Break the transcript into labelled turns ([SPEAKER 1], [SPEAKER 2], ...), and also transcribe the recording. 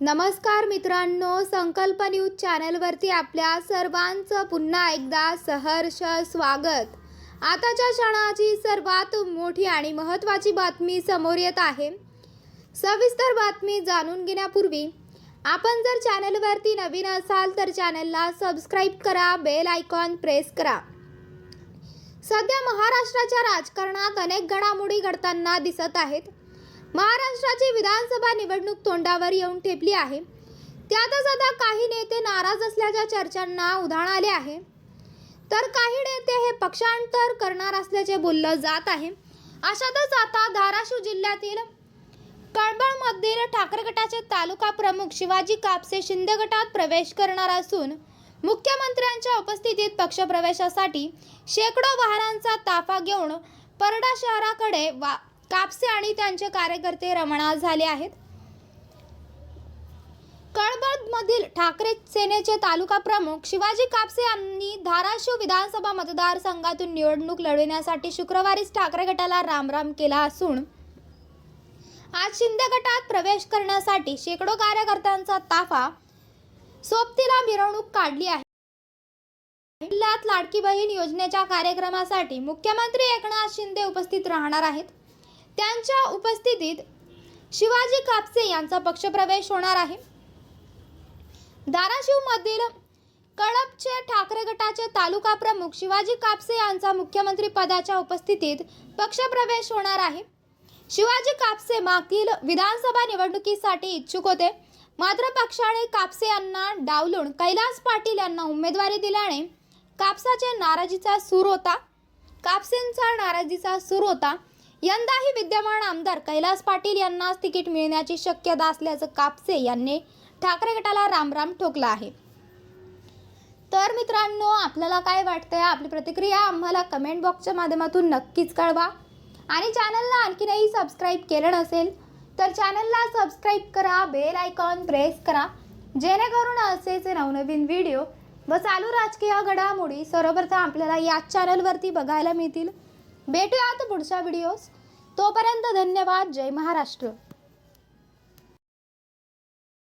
[SPEAKER 1] नमस्कार मित्रांनो संकल्प न्यूज चॅनलवरती आपल्या सर्वांचं पुन्हा एकदा सहर्ष स्वागत. आताच्या क्षणाची सर्वात मोठी आणि महत्त्वाची बातमी समोर येत आहे. सविस्तर बातमी जाणून घेण्यापूर्वी आपण जर चॅनलवरती नवीन असाल तर चॅनलला सबस्क्राईब करा बेल आयकॉन प्रेस करा. सध्या महाराष्ट्राच्या राजकारणात अनेक घडामोडी घडताना दिसत आहेत. महाराष्ट्राची विधानसभा निवडणूक तोंडावर येऊन ठेपली आहे. त्यातच आता काही नेते नाराज असल्याच्या चर्चांना उधाण आले आहे. तर काही नेते हे पक्षांतर करणार असल्याचे बोललं जात आहे. अशातच आता धाराशिव जिल्ह्यातील कळबळमधील ठाकरे गटाचे तालुका प्रमुख शिवाजी कापसे शिंदे गटात प्रवेश करणार असून मुख्यमंत्र्यांच्या उपस्थितीत पक्षप्रवेशासाठी शेकडो वाहनांचा ताफा घेऊन परडा शहराकडे वा कापसे आणि त्यांचे कार्यकर्ते रमणा झाले आहेत. कळबळमधील ठाकरे सेनेचे तालुका प्रमुख शिवाजी कापसे यांनी धाराशिव विधानसभा मतदारसंघातून निवडणूक लढविण्यासाठी शुक्रवारीच ठाकरे गटाला रामराम केला असून आज शिंदे गटात प्रवेश करण्यासाठी शेकडो कार्यकर्त्यांचा ताफा सोबतीला मिरवणूक काढली आहे. जिल्ह्यात लाडकी बहीण योजनेच्या कार्यक्रमासाठी मुख्यमंत्री एकनाथ शिंदे उपस्थित राहणार आहेत. त्यांच्या उपस्थितीत शिवाजी कापसे यांचा पक्षप्रवेश होणार आहे. धाराशिवमधील कळपचे ठाकरे गटाचे तालुका प्रमुख शिवाजी कापसे यांचा मुख्यमंत्री पदाच्या उपस्थितीत पक्षप्रवेश होणार आहे. शिवाजी कापसे मागील विधानसभा निवडणुकीसाठी इच्छुक होते. मात्र पक्षाने कापसे यांना डावलून कैलास पाटील यांना उमेदवारी दिल्याने कापसाचे नाराजीचा सूर होता. कापसेंचा नाराजीचा सूर होता. यंदाही विद्यमान आमदार कैलास पाटील यांनाच तिकीट मिळण्याची शक्यता असल्याचं कापसे यांनी ठाकरे गटाला रामराम ठोकला आहे. तर मित्रांनो आपल्याला काय वाटतंय? आपली प्रतिक्रिया आम्हाला कमेंट बॉक्सच्या माध्यमातून नक्कीच कळवा. आणि चॅनलला आणखीनही सबस्क्राईब केलं नसेल तर चॅनलला सबस्क्राईब करा बेल आयकॉन प्रेस करा जेणेकरून असेच नवनवीन व्हिडिओ व चालू राजकीय घडामोडी सर्वप्रथम आपल्याला याच चॅनलवरती बघायला मिळतील. भेटूयात पुढच्या व्हिडिओज तोपर्यंत धन्यवाद. जय महाराष्ट्र.